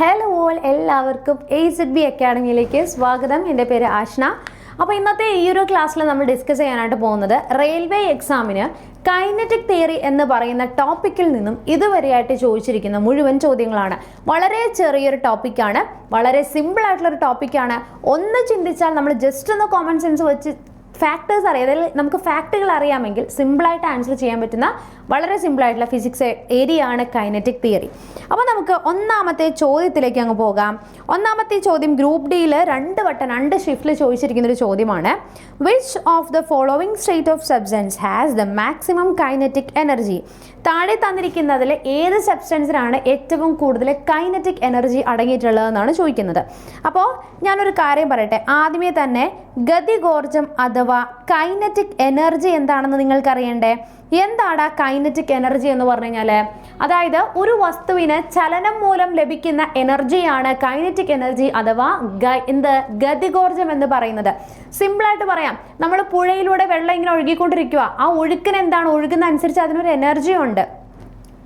Hello all എല്ലാവർക്കും A Z B അക്കാഡമിയിലേക്ക് സ്വാഗതം. എന്റെ പേര് ആഷ്ന. അപ്പോൾ ഇന്നത്തെ ഈ ഒരു ക്ലാസ്സിൽ നമ്മൾ ഡിസ്കസ് ചെയ്യാനായിട്ട് പോകുന്നത് റെയിൽവേ എക്സാമിന് കൈനറ്റിക് തിയറി എന്ന് പറയുന്ന ടോപ്പിക്കിൽ നിന്നും ഇതുവരെയായിട്ട് ചോദിച്ചിരിക്കുന്ന മുഴുവൻ ചോദ്യങ്ങളാണ്. വളരെ ചെറിയൊരു ടോപ്പിക്കാണ് വളരെ സിമ്പിൾ ആയിട്ടുള്ള ഒരു ടോപ്പിക്കാണ് ഒന്ന് ചിന്തിച്ചാൽ നമ്മൾ ജസ്റ്റ് ഒന്ന് കോമൺ സെൻസ് വെച്ച് ഫാക്ടേഴ്സ് അറിയാം. അതായത് നമുക്ക് ഫാക്റ്റുകൾ അറിയാമെങ്കിൽ സിമ്പിളായിട്ട് ആൻസർ ചെയ്യാൻ പറ്റുന്ന വളരെ സിമ്പിളായിട്ടുള്ള ഫിസിക്സ് ഏരിയ ആണ് കൈനറ്റിക് തിയറി അപ്പോൾ നമുക്ക് ഒന്നാമത്തെ ചോദ്യത്തിലേക്ക് അങ്ങ് പോകാം. ഒന്നാമത്തെ ചോദ്യം ഗ്രൂപ്പ് ഡിയിൽ രണ്ട് വട്ടം രണ്ട് ഷിഫ്റ്റിൽ ചോദിച്ചിരിക്കുന്ന ഒരു ചോദ്യമാണ്. Which of the following state of substance has the maximum kinetic energy താഴെ തന്നിരിക്കുന്നതിൽ ഏത് സബ്സ്റ്റൻസിനാണ് ഏറ്റവും കൂടുതൽ കൈനറ്റിക് എനർജി അടങ്ങിയിട്ടുള്ളതെന്നാണ് ചോദിക്കുന്നത്. അപ്പോൾ ഞാനൊരു കാര്യം പറയട്ടെ. ആദ്യമേ തന്നെ ഗതികോർജം അഥവാ കൈനറ്റിക് എനർജി എന്താണെന്ന് നിങ്ങൾക്കറിയണ്ടേ? എന്താണ് കൈനറ്റിക് എനർജി എന്ന് പറഞ്ഞു കഴിഞ്ഞാൽ അതായത് ഒരു വസ്തുവിന് ചലനം മൂലം ലഭിക്കുന്ന എനർജിയാണ് കൈനറ്റിക് എനർജി അഥവാ എന്ത്? ഗതികോർജം എന്ന് പറയുന്നത്. സിമ്പിളായിട്ട് പറയാം. നമ്മൾ പുഴയിലൂടെ വെള്ളം ഇങ്ങനെ ഒഴുകിക്കൊണ്ടിരിക്കുക ആ ഒഴുക്കിന് എന്താണ്? ഒഴുകുന്ന അനുസരിച്ച് അതിനൊരു എനർജി ഉണ്ട്.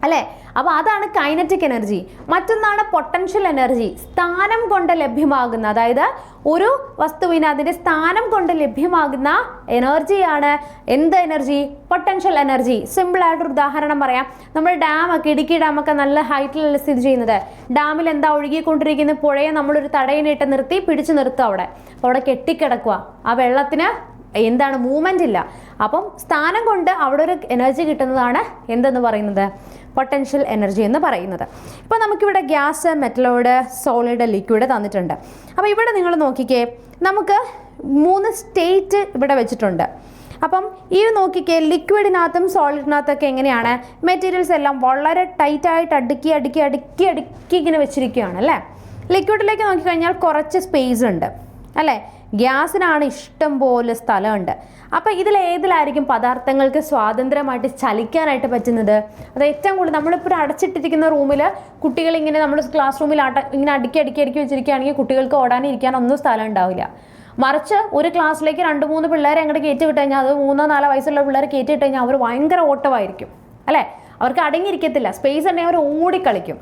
അല്ലേ? അപ്പോൾ അതാണ് കൈനറ്റിക് എനർജി മറ്റൊന്നാണ് പൊട്ടൻഷ്യൽ എനർജി സ്ഥാനം കൊണ്ട് ലഭ്യമാകുന്ന അതായത് ഒരു വസ്തുവിന് അതിന്റെ സ്ഥാനം കൊണ്ട് ലഭ്യമാകുന്ന എനർജിയാണ് എന്ത് എനർജി പൊട്ടൻഷ്യൽ എനർജി സിമ്പിൾ ആയിട്ടൊരു ഉദാഹരണം പറയാം. നമ്മൾ ഡാമൊക്കെ ഇടുക്കി ഡാമൊക്കെ നല്ല ഹൈറ്റിലല്ല സ്ഥിതി ചെയ്യുന്നത്? ഡാമിൽ എന്താ ഒഴുകിക്കൊണ്ടിരിക്കുന്ന പുഴയെ നമ്മളൊരു തടയിനിട്ട് നിർത്തി പിടിച്ചു നിർത്തുക അവിടെ. അപ്പോൾ അവിടെ കെട്ടിക്കിടക്കുക ആ വെള്ളത്തിന് എന്താണ്? മൂവ്മെന്റ് ഇല്ല. അപ്പം സ്ഥാനം കൊണ്ട് അവിടെ ഒരു എനർജി കിട്ടുന്നതാണ് എന്തെന്ന് പറയുന്നത്? പൊട്ടൻഷ്യൽ എനർജി എന്ന് പറയുന്നത്. ഇപ്പോൾ നമുക്കിവിടെ ഗ്യാസ് മെറ്റലോയിഡ് സോളിഡ് ലിക്വിഡ് തന്നിട്ടുണ്ട്. അപ്പോൾ ഇവിടെ നിങ്ങൾ നോക്കിക്കേ നമുക്ക് മൂന്ന് സ്റ്റേറ്റ് ഇവിടെ വെച്ചിട്ടുണ്ട്. അപ്പം ഈ നോക്കിക്കേ ലിക്വിഡിനകത്തും സോളിഡിനകത്തൊക്കെ എങ്ങനെയാണ്? മെറ്റീരിയൽസ് എല്ലാം വളരെ ടൈറ്റായിട്ട് അടുക്കി അടുക്കി അടുക്കി അടുക്കി ഇങ്ങനെ വെച്ചിരിക്കുകയാണ് അല്ലേ? ലിക്വിഡിലേക്ക് നോക്കിക്കഴിഞ്ഞാൽ കുറച്ച് സ്പേസ് ഉണ്ട് അല്ലേ? ഗ്യാസിനാണ് ഇഷ്ടം പോലെ സ്ഥലമുണ്ട്. അപ്പോൾ ഇതിൽ ഏതിലായിരിക്കും പദാർത്ഥങ്ങൾക്ക് സ്വാതന്ത്ര്യമായിട്ട് ചലിക്കാനായിട്ട് പറ്റുന്നത്? അത് ഏറ്റവും കൂടുതൽ നമ്മളിപ്പോൾ അടച്ചിട്ടിരിക്കുന്ന റൂമിൽ കുട്ടികൾ ഇങ്ങനെ നമ്മൾ ക്ലാസ് റൂമിൽ അട ഇങ്ങനെ അടുക്കി അടുക്കി അടുക്കി വെച്ചിരിക്കുകയാണെങ്കിൽ കുട്ടികൾക്ക് ഓടാനും ഇരിക്കാനോ ഒന്നും സ്ഥലം ഉണ്ടാവില്ല. മറിച്ച് ഒരു ക്ലാസ്സിലേക്ക് രണ്ട് മൂന്ന് പിള്ളേരെ അങ്ങോട്ട് കയറ്റി വിട്ട് കഴിഞ്ഞാൽ അത് മൂന്നോ നാലോ വയസ്സുള്ള പിള്ളേരെ കയറ്റി വിട്ട് കഴിഞ്ഞാൽ അവർ ഭയങ്കര ഓട്ടമായിരിക്കും. അല്ലേ? അവർക്ക് അടങ്ങിയിരിക്കത്തില്ല. സ്പേസ് ഉണ്ടെങ്കിൽ അവർ ഓടിക്കളിക്കും.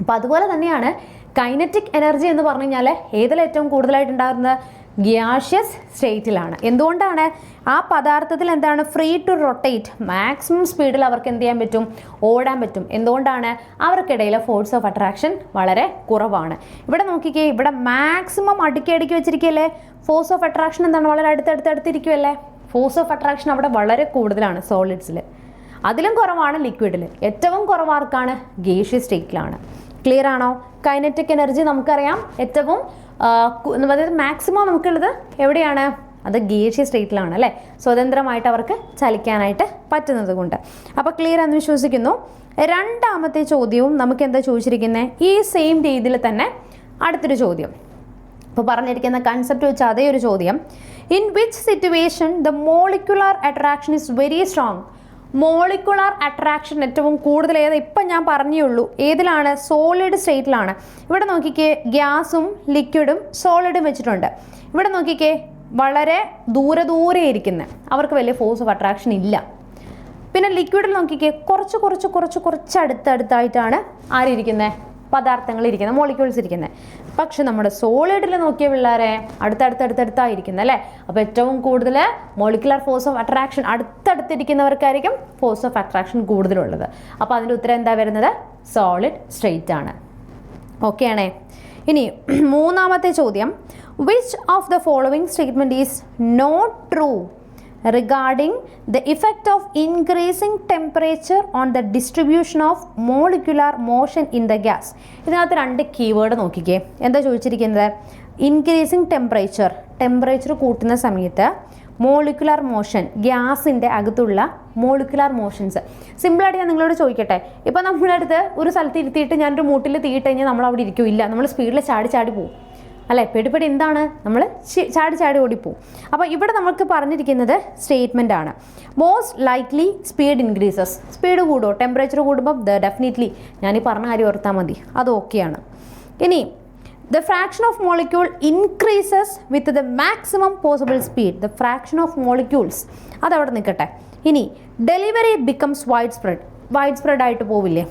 അപ്പോൾ അതുപോലെ തന്നെയാണ് കൈനറ്റിക് എനർജി എന്ന് പറഞ്ഞു കഴിഞ്ഞാൽ ഏതിൽ കൂടുതലായിട്ട് കൂടുതലായിട്ടുണ്ടാകുന്നത് ഗ്യാഷ്യസ് സ്റ്റേറ്റിലാണ്. എന്തുകൊണ്ടാണ് ആ പദാർത്ഥത്തിൽ എന്താണ് ഫ്രീ ടു റൊട്ടേറ്റ് മാക്സിമം സ്പീഡിൽ അവർക്ക് എന്ത് ചെയ്യാൻ പറ്റും? ഓടാൻ പറ്റും. എന്തുകൊണ്ടാണ്? അവർക്കിടയിലെ ഫോഴ്സ് ഓഫ് അട്രാക്ഷൻ വളരെ കുറവാണ്. ഇവിടെ നോക്കിക്കേ ഇവിടെ മാക്സിമം അടുക്കി അടുക്കി വെച്ചിരിക്കുകയല്ലേ? ഫോഴ്സ് ഓഫ് അട്രാക്ഷൻ എന്താണ്? വളരെ അടുത്തടുത്തടുത്തിരിക്കുമല്ലേ ഫോഴ്സ് ഓഫ് അട്രാക്ഷൻ അവിടെ വളരെ കൂടുതലാണ് സോളിഡ്സിൽ അതിലും കുറവാണ് ലിക്വിഡിൽ ഏറ്റവും കുറവാർക്കാണ് ഗേഷ്യസ് സ്റ്റേറ്റിലാണ്. ക്ലിയർ ആണോ? കൈനറ്റിക് എനർജി നമുക്കറിയാം. ഏറ്റവും അതായത് മാക്സിമം നമുക്കുള്ളത് എവിടെയാണ്? അത് ഗേഷ്യ സ്റ്റേറ്റിലാണ് അല്ലേ? സ്വതന്ത്രമായിട്ട് അവർക്ക് ചലിക്കാനായിട്ട് പറ്റുന്നത് കൊണ്ട് അപ്പോൾ ക്ലിയർ എന്ന് വിശ്വസിക്കുന്നു. രണ്ടാമത്തെ ചോദ്യവും നമുക്ക് എന്താ ചോദിച്ചിരിക്കുന്നത് ഈ സെയിം രീതിയിൽ തന്നെ അടുത്തൊരു ചോദ്യം. ഇപ്പോൾ പറഞ്ഞിരിക്കുന്ന കൺസെപ്റ്റ് വെച്ച് അതേ ഒരു ചോദ്യം. In which situation the molecular attraction is very strong molecular attraction ഏറ്റവും കൂടുതൽ ഏത് ഇപ്പം ഞാൻ പറഞ്ഞേ ഉള്ളൂ ഏതിലാണ് സോളിഡ് സ്റ്റേറ്റിലാണ് ഇവിടെ നോക്കിക്കേ ഗ്യാസും ലിക്വിഡും സോളിഡും വെച്ചിട്ടുണ്ട്. ഇവിടെ നോക്കിക്കേ വളരെ ദൂരെ ദൂരെ ഇരിക്കുന്നത് അവർക്ക് വലിയ ഫോഴ്സ് ഓഫ് അട്രാക്ഷൻ ഇല്ല. പിന്നെ ലിക്വിഡിൽ നോക്കിക്കേ കുറച്ച് കുറച്ച് കുറച്ച് കുറച്ച് അടുത്തടുത്തായിട്ടാണ് ആരിയ്ക്കുന്നത് പദാർത്ഥങ്ങൾ ഇരിക്കുന്നത് മോളിക്യൂൾസ് ഇരിക്കുന്നത് പക്ഷെ നമ്മുടെ സോളിഡിൽ നോക്കിയ പിള്ളേരെ അടുത്തടുത്തടുത്തടുത്തായിരിക്കുന്നത് അല്ലേ? അപ്പോൾ ഏറ്റവും കൂടുതൽ മോളിക്കുലർ ഫോഴ്സ് ഓഫ് അട്രാക്ഷൻ അടുത്തടുത്തിരിക്കുന്നവർക്കായിരിക്കും ഫോഴ്സ് ഓഫ് അട്രാക്ഷൻ കൂടുതലുള്ളത്. അപ്പോൾ അതിന്റെ ഉത്തരം എന്താ വരുന്നത്? സോളിഡ് സ്ട്രെയിറ്റ് ആണ്. ഓക്കെ ആണേ. ഇനി മൂന്നാമത്തെ ചോദ്യം. Which of the following statement is not true regarding the effect of increasing temperature on the distribution of molecular motion in the gas. ഇതിനകത്ത് രണ്ട് കീവേഡ് നോക്കിക്കേ. എന്താ ചോദിച്ചിരിക്കുന്നത്? ഇൻക്രീസിങ് ടെമ്പറേച്ചർ ടെമ്പറേച്ചർ കൂട്ടുന്ന സമയത്ത് മോളിക്കുലാർ മോഷൻ ഗ്യാസിന്റെ അകത്തുള്ള മോളിക്കുലാർ മോഷൻസ് സിമ്പിളായിട്ട് ഞാൻ നിങ്ങളോട് ചോദിക്കട്ടെ. ഇപ്പോൾ നമ്മുടെ ഒരു സ്ഥലത്ത് ഇരുത്തിയിട്ട് ഞാനൊരു മൂട്ടിൽ തീയിട്ട് കഴിഞ്ഞാൽ നമ്മൾ അവിടെ ഇരിക്കില്ല നമ്മൾ സ്പീഡിൽ ചാടി ചാടി പോകും അല്ലേ? പെടിപ്പെടി എന്താണ്? നമ്മൾ ചാടി ചാടി ഓടിപ്പോവും. അപ്പോൾ ഇവിടെ നമുക്ക് പറഞ്ഞിരിക്കുന്നത് സ്റ്റേറ്റ്മെന്റ് ആണ്. Most likely speed increases speed കൂടുമോ temperature കൂടുമ്പോൾ ഡെഫിനറ്റ്ലി ഞാൻ ഈ പറഞ്ഞ കാര്യം ഓർത്താൽ മതി. അത് ഓക്കെയാണ് ഇനി the fraction of molecule increases with the maximum possible speed the fraction of molecules അതവിടെ നിൽക്കട്ടെ. ഇനി delivery becomes wide spread wide spread ആയിട്ട് പോവില്ലേ?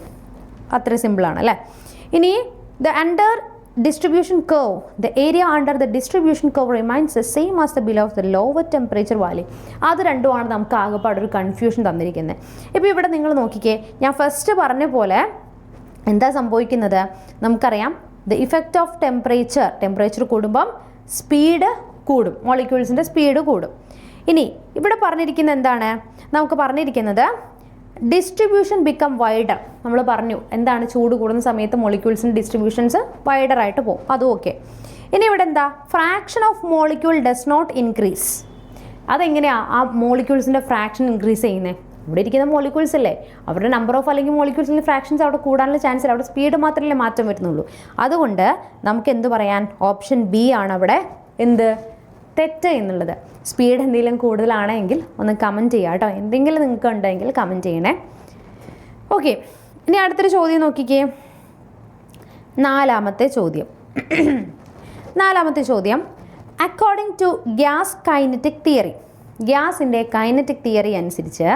അത്ര സിമ്പിളാണ് അല്ലേ? ഇനി the under distribution curve the area under the distribution curve remains the same as the below of the lower temperature valley. അത് രണ്ടുമാണ് നമുക്ക് ആകെപ്പാട് ഒരു കൺഫ്യൂഷൻ തന്നിരിക്കുന്നത് ഇപ്പോൾ ഇവിടെ നിങ്ങൾ നോക്കിക്കേ ഞാൻ ഫസ്റ്റ് പറഞ്ഞ പോലെ എന്താ സംഭവിക്കുന്നത്? നമുക്കറിയാം the effect of temperature temperature കൂടുമ്പം സ്പീഡ് കൂടും മോളിക്യൂൾസിന്റെ സ്പീഡ് കൂടും. ഇനി ഇവിടെ പറഞ്ഞിരിക്കുന്നത് എന്താണ്? നമുക്ക് പറഞ്ഞിരിക്കുന്നത് ഡിസ്ട്രിബ്യൂഷൻ ബിക്കം വൈഡർ നമ്മൾ പറഞ്ഞു എന്താണ് ചൂട് കൂടുന്ന സമയത്ത് മോളിക്യൂൾസിന്റെ ഡിസ്ട്രിബ്യൂഷൻസ് വൈഡർ ആയിട്ട് പോകും. അതും ഓക്കെ ഇനി ഇവിടെ എന്താ? Fraction of molecule does not increase അതെങ്ങനെയാണ് ആ മോളിക്യൂൾസിന്റെ ഫ്രാക്ഷൻ ഇൻക്രീസ് ചെയ്യുന്നത് ഇവിടെ ഇരിക്കുന്ന മോളിക്യൂൾസ് അല്ലേ? അവരുടെ നമ്പർ ഓഫ് അല്ലെങ്കിൽ മോളിക്യൂൾസിന്റെ ഫ്രാക്ഷൻസ് അവിടെ കൂടാനുള്ള ചാൻസ് ഇല്ല. അവിടെ സ്പീഡ് മാത്രമല്ലേ മാറ്റം വരുന്നുള്ളൂ. അതുകൊണ്ട് നമുക്ക് എന്ത് പറയാൻ? ഓപ്ഷൻ ബി ആണ് അവിടെ എന്ത്? തെറ്റ് എന്നുള്ളത്. സ്പീഡ് എന്തെങ്കിലും കൂടുതലാണെങ്കിൽ ഒന്ന് കമന്റ് ചെയ്യുക കേട്ടോ. എന്തെങ്കിലും നിങ്ങൾക്ക് ഉണ്ടെങ്കിൽ കമന്റ് ചെയ്യണേ. ഓക്കെ ഇനി അടുത്തൊരു ചോദ്യം നോക്കിക്കേ. നാലാമത്തെ ചോദ്യം. നാലാമത്തെ ചോദ്യം. According to gas kinetic theory ഗ്യാസിന്റെ കൈനറ്റിക് തിയറി അനുസരിച്ച്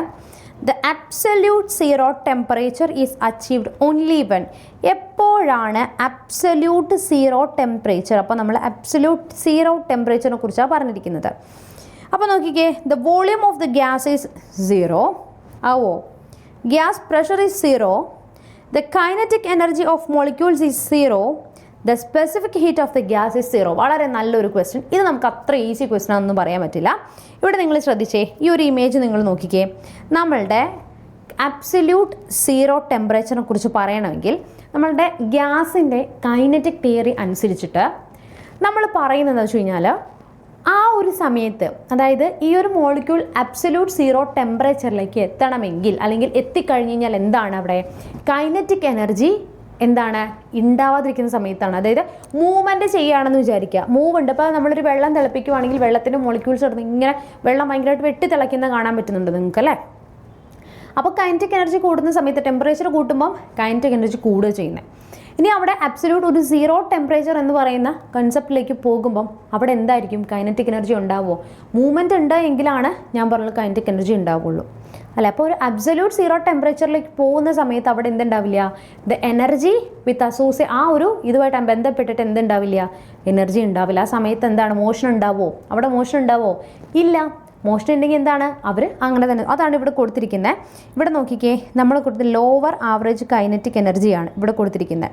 the absolute zero temperature is achieved only when എപ്പോഴാണ് അബ്സല്യൂട്ട് സീറോ ടെമ്പറേച്ചർ അപ്പോൾ നമ്മൾ അബ്സല്യൂട്ട് സീറോ ടെമ്പറേച്ചറിനെ കുറിച്ചാണ് പറഞ്ഞിരിക്കുന്നത്. അപ്പോൾ നോക്കിക്കേ the volume of the gas is zero ആവോ? Gas pressure is zero the kinetic energy of molecules is zero the specific heat of the gas is zero വളരെ നല്ലൊരു ക്വസ്റ്റ്യൻ ഇത് നമുക്ക് അത്ര ഈസി ക്വസ്റ്റ്യൻ ആണെന്ന് പറയാൻ പറ്റില്ല. ഇവിടെ നിങ്ങൾ ശ്രദ്ധിച്ചേ ഈ ഒരു ഇമേജ് നിങ്ങൾ നോക്കിക്കേ. നമ്മളുടെ അബ്സല്യൂട്ട് സീറോ ടെമ്പറേച്ചറിനെ കുറിച്ച് പറയണമെങ്കിൽ നമ്മളുടെ ഗ്യാസിന്റെ കൈനറ്റിക് തിയറി അനുസരിച്ചിട്ട് നമ്മൾ പറയുന്നത് വെച്ച് കഴിഞ്ഞാൽ ആ ഒരു സമയത്ത് അതായത് ഈ ഒരു മോളിക്യൂൾ അബ്സല്യൂട്ട് സീറോ ടെമ്പറേച്ചറിലേക്ക് എത്തണമെങ്കിൽ അല്ലെങ്കിൽ എത്തിക്കഴിഞ്ഞ് കഴിഞ്ഞാൽ എന്താണ് അവിടെ? കൈനറ്റിക് എനർജി എന്താണ്? ഉണ്ടാവാതിരിക്കുന്ന സമയത്താണ്. അതായത് മൂവ്മെന്റ് ചെയ്യുകയാണെന്ന് വിചാരിക്കുക. മൂവ് ഉണ്ട്. അപ്പോൾ നമ്മളൊരു വെള്ളം തിളപ്പിക്കുവാണെങ്കിൽ വെള്ളത്തിന്റെ മോളിക്യൂൾസ് കിടന്ന് ഇങ്ങനെ വെള്ളം ഭയങ്കരമായിട്ട് വെട്ടി തിളയ്ക്കുന്ന കാണാൻ പറ്റുന്നുണ്ട് നിങ്ങൾക്ക് അല്ലേ? അപ്പോൾ കൈനറ്റിക് എനർജി കൂടുന്ന സമയത്ത് ടെമ്പറേച്ചർ കൂട്ടുമ്പം കൈനറ്റിക് എനർജി കൂടുക ചെയ്യുന്നത്. ഇനി അവിടെ അബ്സല്യൂട്ട് ഒരു സീറോ ടെമ്പറേച്ചർ എന്ന് പറയുന്ന കൺസെപ്റ്റിലേക്ക് പോകുമ്പം അവിടെ എന്തായിരിക്കും? കൈനറ്റിക് എനർജി ഉണ്ടാവുമോ? മൂവ്മെന്റ് ഉണ്ട് എങ്കിലാണ് ഞാൻ പറഞ്ഞത് കൈനറ്റിക് എനർജി ഉണ്ടാവുള്ളൂ. അല്ല അപ്പോൾ ഒരു അബ്സല്യൂട്ട് സീറോ ടെമ്പറേച്ചറിലേക്ക് പോകുന്ന സമയത്ത് അവിടെ എന്തുണ്ടാവില്ല? ദ എനർജി വിത്ത് അസോസിയ ആ ഒരു ഇതുമായിട്ട് ബന്ധപ്പെട്ടിട്ട് എന്തുണ്ടാവില്ല? എനർജി ഉണ്ടാവില്ല. ആ സമയത്ത് എന്താണ്? മോഷൻ ഉണ്ടാവോ? അവിടെ മോഷൻ ഉണ്ടാവോ? ഇല്ല. മോഷൻ ഉണ്ടെങ്കിൽ എന്താണ്? അവർ അങ്ങനെ തന്നെ. അതാണ് ഇവിടെ കൊടുത്തിരിക്കുന്നത് ഇവിടെ നോക്കിക്കേ. നമ്മൾ കൊടുത്ത ലോവർ ആവറേജ് കൈനറ്റിക് എനർജിയാണ് ഇവിടെ കൊടുത്തിരിക്കുന്നത്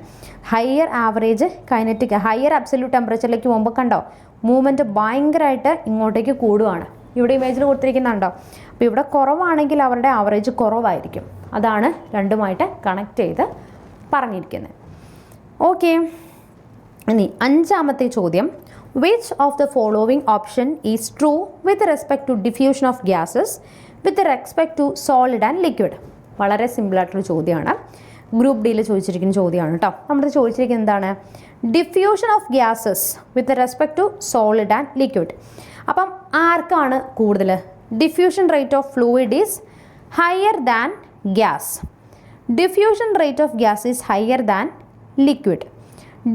higher average kinetic higher absolute ടെമ്പറേച്ചറിലേക്ക് പോകുമ്പോൾ കണ്ടോ? മൂവ്മെന്റ് ഭയങ്കരമായിട്ട് ഇങ്ങോട്ടേക്ക് കൂടുകയാണ് ഇവിടെ ഇമേജിൽ കൊടുത്തിരിക്കുന്നുണ്ടോ? അപ്പോൾ ഇവിടെ കുറവാണെങ്കിൽ അവരുടെ ആവറേജ് കുറവായിരിക്കും. അതാണ് രണ്ടുമായിട്ട് കണക്ട് ചെയ്ത് പറഞ്ഞിരിക്കുന്നത് ഓക്കെ ഇനി അഞ്ചാമത്തെ ചോദ്യം. Which of the following option is true with respect to diffusion of gases with respect to solid and liquid വളരെ സിമ്പിളായിട്ടൊരു ചോദ്യമാണ്. ഗ്രൂപ്പ് ഡിയിൽ ചോദിച്ചിരിക്കുന്ന ചോദ്യമാണ് കേട്ടോ നമ്മുടെ ചോദിച്ചിരിക്കുന്നത് എന്താണ്? Diffusion of gases with respect to solid and liquid അപ്പം ആർക്കാണ് കൂടുതൽ diffusion rate of fluid is higher than gas diffusion rate of gas is higher than liquid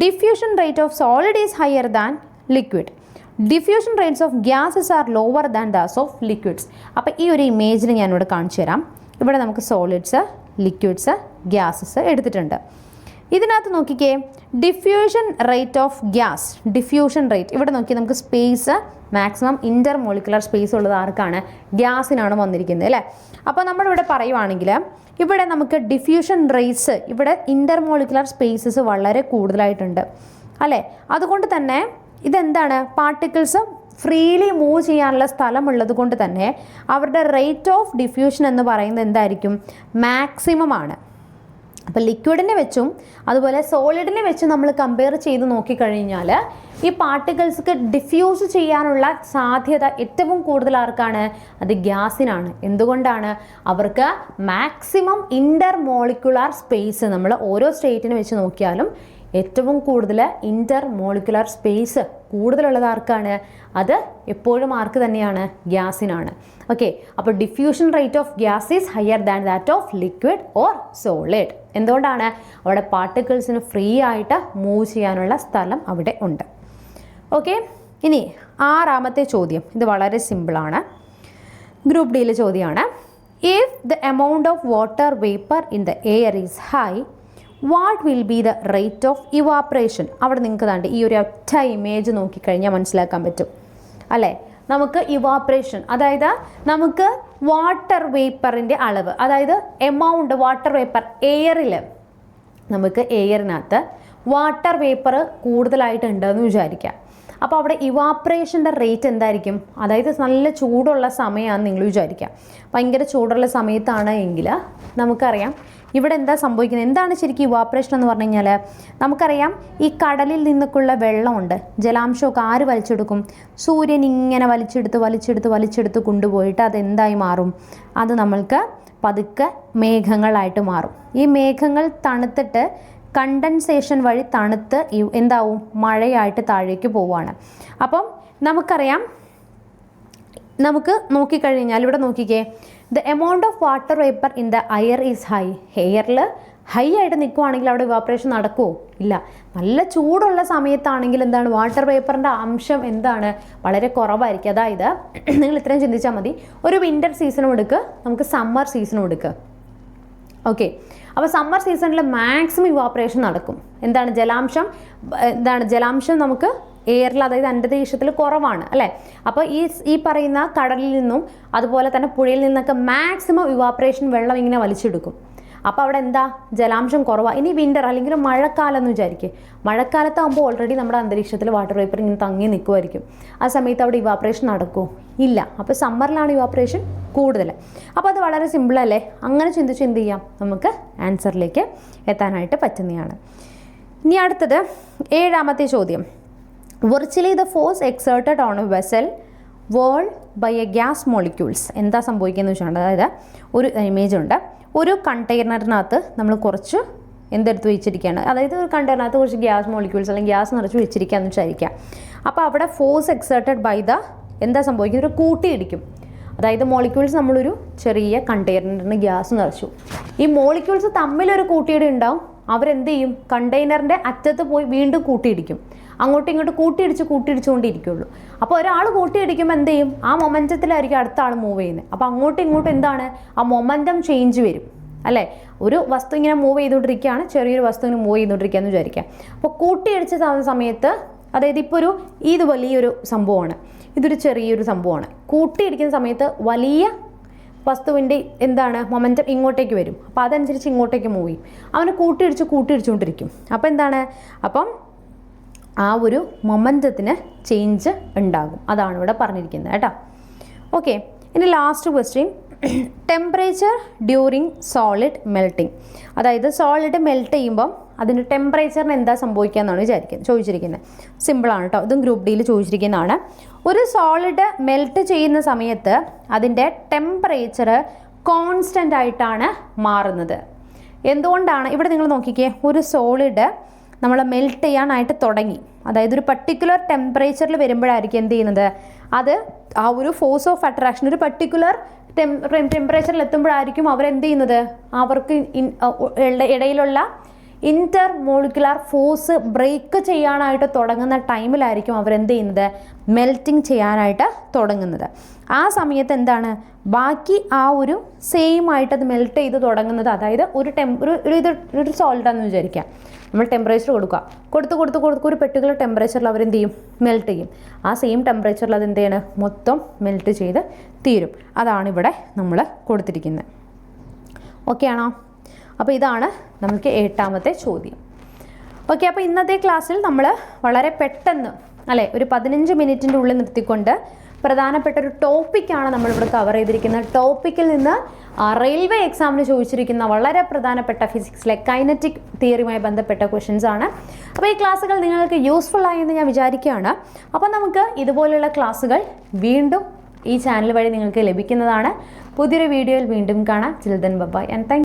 diffusion rate of solid is higher than liquid diffusion rates of gases are lower than those of liquids അപ്പോൾ ഈ ഒരു ഇമേജിൽ ഞാനിവിടെ കാണിച്ചു തരാം ഇവിടെ നമുക്ക് solids liquids gases എടുത്തിട്ടുണ്ട്. ഇതിനകത്ത് നോക്കിക്കേ diffusion rate of gas diffusion rate ഇവിടെ നോക്കി നമുക്ക് space maximum intermolecular space ഉള്ളത് ആർക്കാണ്? ഗ്യാസിനാണ് വന്നിരിക്കുന്നത് അല്ലേ? അപ്പോൾ നമ്മളിവിടെ പറയുവാണെങ്കിൽ ഇവിടെ നമുക്ക് ഡിഫ്യൂഷൻ റേറ്റ്സ് ഇവിടെ ഇന്റർ മോളിക്കുലർ സ്പേസസ് വളരെ കൂടുതലായിട്ടുണ്ട് അല്ലേ? അതുകൊണ്ട് തന്നെ ഇതെന്താണ്? പാർട്ടിക്കിൾസ് ഫ്രീലി മൂവ് ചെയ്യാനുള്ള സ്ഥലമുള്ളത് കൊണ്ട് തന്നെ അവരുടെ റേറ്റ് ഓഫ് ഡിഫ്യൂഷൻ എന്ന് പറയുന്നത് എന്തായിരിക്കും? മാക്സിമം ആണ്. അപ്പോൾ ലിക്വിഡിനെ വെച്ചും അതുപോലെ സോളിഡിനെ വെച്ചും നമ്മൾ കമ്പയർ ചെയ്ത് നോക്കിക്കഴിഞ്ഞാൽ ഈ പാർട്ടിക്കിൾസ്ക്ക് ഡിഫ്യൂസ് ചെയ്യാനുള്ള സാധ്യത ഏറ്റവും കൂടുതൽ ആർക്കാണ്? അത് ഗ്യാസിനാണ്. എന്തുകൊണ്ടാണ്? അവർക്ക് മാക്സിമം ഇന്റർ മോളിക്കുലാർ സ്പേസ് നമ്മൾ ഓരോ സ്റ്റേറ്റിനെ വെച്ച് നോക്കിയാലും ഏറ്റവും കൂടുതൽ ഇന്റർ മോളിക്കുലാർ സ്പേസ് കൂടുതലുള്ളത് ആർക്കാണ്? അത് എപ്പോഴും ആർക്ക് തന്നെയാണ്? ഗ്യാസിനാണ്. ഓക്കെ അപ്പോൾ diffusion rate of gas is higher than that of liquid or solid എന്തുകൊണ്ടാണ്? അവിടെ പാർട്ടിക്കിൾസിന് ഫ്രീ ആയിട്ട് മൂവ് ചെയ്യാനുള്ള സ്ഥലം അവിടെ ഉണ്ട്. ഓക്കെ ഇനി ആറാമത്തെ ചോദ്യം. ഇത് വളരെ സിമ്പിളാണ് ഗ്രൂപ്പ് ഡിയിലെ ചോദ്യമാണ്. If the amount of water vapour in the air is high what will be the rate of evaporation അവിടെ നിങ്ങൾക്ക് താണ്ട് ഈ ഒരു ഒറ്റ ഇമേജ് നോക്കിക്കഴിഞ്ഞാൽ മനസ്സിലാക്കാൻ പറ്റും. അല്ലേ? നമുക്ക് ഇവാപ്രേഷൻ അതായത് നമുക്ക് വാട്ടർ വേപ്പറിന്റെ അളവ് അതായത് എമൗണ്ട് വാട്ടർ വേപ്പർ എയറിൽ നമുക്ക് എയറിനകത്ത് വാട്ടർ വേപ്പർ കൂടുതലായിട്ട് ഉണ്ടെന്ന് വിചാരിക്കാം. അപ്പോൾ അവിടെ ഇവാപ്രേഷന്റെ റേറ്റ് എന്തായിരിക്കും? അതായത് നല്ല ചൂടുള്ള സമയമാണെന്ന് നിങ്ങൾ വിചാരിക്കുക ഭയങ്കര ചൂടുള്ള സമയത്താണ് എങ്കിൽ നമുക്കറിയാം ഇവിടെ എന്താ സംഭവിക്കുന്നത്. എന്താണ് ശരിക്കും ഇവാപ്രേഷൻ എന്ന് പറഞ്ഞു കഴിഞ്ഞാൽ നമുക്കറിയാം ഈ കടലിൽ നിന്നൊക്കെയുള്ള വെള്ളമുണ്ട്. ജലാംശമൊക്കെ ആര് വലിച്ചെടുക്കും? സൂര്യൻ ഇങ്ങനെ വലിച്ചെടുത്ത് വലിച്ചെടുത്ത് വലിച്ചെടുത്ത് കൊണ്ടുപോയിട്ട് അതെന്തായി മാറും? അത് നമ്മൾക്ക് പതുക്കെ മേഘങ്ങളായിട്ട് മാറും. ഈ മേഘങ്ങൾ തണുത്തിട്ട് കണ്ടൻസേഷൻ വഴി തണുത്ത് എന്താവും? മഴയായിട്ട് താഴേക്ക് പോവുകയാണ്. അപ്പം നമുക്കറിയാം നമുക്ക് നോക്കിക്കഴിഞ്ഞാൽ ഇവിടെ നോക്കിക്കേ. The amount of water vapour in the air is high ഹെയറിൽ ഹൈ ആയിട്ട് നിൽക്കുവാണെങ്കിൽ അവിടെ ഇവാപ്രേഷൻ നടക്കുമോ ഇല്ല. നല്ല ചൂടുള്ള സമയത്താണെങ്കിൽ എന്താണ്? വാട്ടർ വേപ്പറിന്റെ അംശം എന്താണ്? വളരെ കുറവായിരിക്കും. അതായത് നിങ്ങൾ ഇത്രയും ചിന്തിച്ചാൽ മതി. ഒരു വിന്റർ സീസണും എടുക്കുക നമുക്ക് സമ്മർ സീസണും എടുക്കുക ഓക്കെ അപ്പോൾ സമ്മർ സീസണിൽ മാക്സിമം ഇവാപ്പറേഷൻ നടക്കും. എന്താണ് ജലാംശം? എന്താണ് ജലാംശം നമുക്ക് എയറിൽ അതായത് അന്തരീക്ഷത്തിൽ കുറവാണ് അല്ലേ? അപ്പോൾ ഈ ഈ പറയുന്ന കടലിൽ നിന്നും അതുപോലെ തന്നെ പുഴയിൽ നിന്നൊക്കെ മാക്സിമം ഇവാപ്പറേഷൻ വെള്ളം ഇങ്ങനെ വലിച്ചെടുക്കും. അപ്പോൾ അവിടെ എന്താ? ജലാംശം കുറവാണ് ഇനി വിന്റർ അല്ലെങ്കിൽ മഴക്കാലം എന്ന് വിചാരിക്കുക മഴക്കാലത്താകുമ്പോൾ ഓൾറെഡി നമ്മുടെ അന്തരീക്ഷത്തിൽ വാട്ടർ വേപ്പർ ഇങ്ങനെ തങ്ങി നിൽക്കുമായിരിക്കും ആ സമയത്ത് അവിടെ ഇവാപ്പറേഷൻ നടക്കുമോ ഇല്ല. അപ്പോൾ സമ്മറിലാണ് ഇവാപ്പറേഷൻ കൂടുതൽ അപ്പോൾ അത് വളരെ സിമ്പിളല്ലേ അങ്ങനെ ചിന്തിച്ച് എന്ത് ചെയ്യാം? നമുക്ക് ആൻസറിലേക്ക് എത്താനായിട്ട് പറ്റുന്നതാണ്. ഇനി അടുത്തത് ഏഴാമത്തെ ചോദ്യം. Virtually the force exerted on a vessel world by a gas molecules എന്താ സംഭവിക്കുന്നത് വെച്ചാൽ അതായത് ഒരു ഇമേജ് ഉണ്ട്. ഒരു കണ്ടെയ്നറിനകത്ത് നമ്മൾ കുറച്ച് എന്തെടുത്ത് വെച്ചിരിക്കുകയാണ്. അതായത് ഒരു കണ്ടെയ്നറിനകത്ത് കുറച്ച് ഗ്യാസ് മോളിക്യൂൾസ് അല്ലെങ്കിൽ ഗ്യാസ് നിറച്ച് വെച്ചിരിക്കുകയെന്ന് വിചാരിക്കാം അപ്പോൾ അവിടെ ഫോഴ്സ് എക്സേർട്ടഡ് ബൈ ദ എന്താ സംഭവിക്കുന്നത്? ഒരു കൂട്ടിയിടിക്കും അതായത് മോളിക്യൂൾസ് നമ്മളൊരു ചെറിയ കണ്ടെയ്നറിന് ഗ്യാസ് നിറച്ചു. ഈ മോളിക്യൂൾസ് തമ്മിലൊരു കൂട്ടിയിടി ഉണ്ടാവും. അവരെന്ത് ചെയ്യും? കണ്ടെയ്നറിന്റെ അറ്റത്ത് പോയി വീണ്ടും കൂട്ടിയിടിക്കും അങ്ങോട്ടും ഇങ്ങോട്ടും കൂട്ടിയിടിച്ച് കൂട്ടിയിടിച്ചുകൊണ്ടിരിക്കുള്ളൂ. അപ്പോൾ ഒരാൾ കൂട്ടിയിടിക്കുമ്പോൾ എന്ത് ചെയ്യും? ആ മൊമെന്റത്തിലായിരിക്കും അടുത്ത ആൾ മൂവ് ചെയ്യുന്നത്. അപ്പോൾ അങ്ങോട്ടും ഇങ്ങോട്ടും എന്താണ്? ആ മൊമെന്റം ചേഞ്ച് വരും. അല്ലേ? ഒരു വസ്തു ഇങ്ങനെ മൂവ് ചെയ്തുകൊണ്ടിരിക്കുകയാണ്. ചെറിയൊരു വസ്തു ഇങ്ങനെ മൂവ് ചെയ്തുകൊണ്ടിരിക്കുകയെന്ന് വിചാരിക്കാം അപ്പോൾ കൂട്ടിയിടിച്ച സമയത്ത് അതായത് ഇപ്പോൾ ഒരു ഇത് വലിയൊരു സംഭവമാണ്. ഇതൊരു ചെറിയൊരു സംഭവമാണ്. കൂട്ടിയിടിക്കുന്ന സമയത്ത് വലിയ വസ്തുവിന്റെ എന്താണ്? മൊമെന്റം ഇങ്ങോട്ടേക്ക് വരും. അപ്പോൾ അതനുസരിച്ച് ഇങ്ങോട്ടേക്ക് മൂവ് ചെയ്യും. അവന് കൂട്ടിയിടിച്ച് കൂട്ടിയിടിച്ചുകൊണ്ടിരിക്കും. അപ്പോൾ എന്താണ്? അപ്പം ആ ഒരു മൊമെന്റത്തിന് ചേഞ്ച് ഉണ്ടാകും. അതാണ് ഇവിടെ പറഞ്ഞിരിക്കുന്നത് കേട്ടോ. ഓക്കെ ഇനി last question temperature during solid melting അതായത് സോളിഡ് മെൽറ്റ് ചെയ്യുമ്പം അതിന്റെ ടെമ്പറേച്ചറിന് എന്താ സംഭവിക്കുക എന്നാണ് വിചാരിക്കുന്നത് ചോദിച്ചിരിക്കുന്നത് സിമ്പിളാണ് കേട്ടോ ഇതും ഗ്രൂപ്പ് ഡിയിൽ ചോദിച്ചിരിക്കുന്നതാണ്. ഒരു സോളിഡ് മെൽറ്റ് ചെയ്യുന്ന സമയത്ത് അതിന്റെ ടെമ്പറേച്ചർ കോൺസ്റ്റന്റ് ആയിട്ടാണ് മാറുന്നത്. എന്തുകൊണ്ടാണ്? ഇവിടെ നിങ്ങൾ നോക്കിക്കേ. ഒരു സോളിഡ് നമ്മൾ മെൽറ്റ് ചെയ്യാനായിട്ട് തുടങ്ങി. അതായത് ഒരു പർട്ടിക്കുലർ ടെമ്പറേച്ചറിൽ വരുമ്പോഴായിരിക്കും എന്ത് ചെയ്യുന്നത്? അത് ആ ഒരു ഫോഴ്സ് ഓഫ് അട്രാക്ഷൻ ഒരു പർട്ടിക്കുലർ ടെമ്പറേച്ചറിൽ എത്തുമ്പോഴായിരിക്കും അവരെന്ത് ചെയ്യുന്നത്? അവർക്ക് ഇടയിലുള്ള ഇന്റർ മോളിക്കുലാർ ഫോഴ്സ് ബ്രേക്ക് ചെയ്യാനായിട്ട് തുടങ്ങുന്ന ടൈമിലായിരിക്കും അവരെന്ത് ചെയ്യുന്നത്? മെൽറ്റിംഗ് ചെയ്യാനായിട്ട് തുടങ്ങുന്നത്. ആ സമയത്ത് എന്താണ്? ബാക്കി ആ ഒരു സെയിം ആയിട്ട് അത് മെൽറ്റ് ചെയ്ത് തുടങ്ങുന്നത്. അതായത് ഒരു ടെം ഒരു ഇത് ഒരു സോൾഡാന്ന് വിചാരിക്കാം നമ്മൾ ടെമ്പറേച്ചർ കൊടുക്കുക. കൊടുത്ത് കൊടുത്ത് കൊടുത്ത് ഒരു പെർട്ടിക്കുലർ ടെമ്പറേച്ചറിൽ അവരെന്ത് ചെയ്യും? മെൽറ്റ് ചെയ്യും. ആ സെയിം ടെമ്പറേച്ചറിൽ അത് എന്ത് ചെയ്യണം? മൊത്തം മെൽറ്റ് ചെയ്ത് തീരും. അതാണ് ഇവിടെ നമ്മൾ കൊടുത്തിരിക്കുന്നത്. ഓക്കെ ആണോ? അപ്പോൾ ഇതാണ് നമുക്ക് എട്ടാമത്തെ ചോദ്യം. ഓക്കെ അപ്പോൾ ഇന്നത്തെ ക്ലാസ്സിൽ നമ്മൾ വളരെ പെട്ടെന്ന് അല്ലേ ഒരു പതിനഞ്ച് മിനിറ്റിന്റെ ഉള്ളിൽ നിർത്തിക്കൊണ്ട് പ്രധാനപ്പെട്ട ഒരു ടോപ്പിക്കാണ് നമ്മളിവിടെ കവർ ചെയ്തിരിക്കുന്നത്. ടോപ്പിക്കിൽ നിന്ന് റെയിൽവേ എക്സാമിന് ചോദിച്ചിരിക്കുന്ന വളരെ പ്രധാനപ്പെട്ട ഫിസിക്സിലെ കൈനറ്റിക് തിയറിയുമായി ബന്ധപ്പെട്ട ക്വസ്റ്റ്യൻസ് ആണ്. അപ്പോൾ ഈ ക്ലാസ്സുകൾ നിങ്ങൾക്ക് യൂസ്ഫുൾ ആയെന്ന് ഞാൻ വിചാരിക്കുകയാണ്. അപ്പോൾ നമുക്ക് ഇതുപോലുള്ള ക്ലാസ്സുകൾ വീണ്ടും ഈ ചാനൽ വഴി നിങ്ങൾക്ക് ലഭിക്കുന്നതാണ്. പുതിയൊരു വീഡിയോയിൽ വീണ്ടും കാണാം. ചിൽദൻ ബബായ് ആൻഡ് താങ്ക്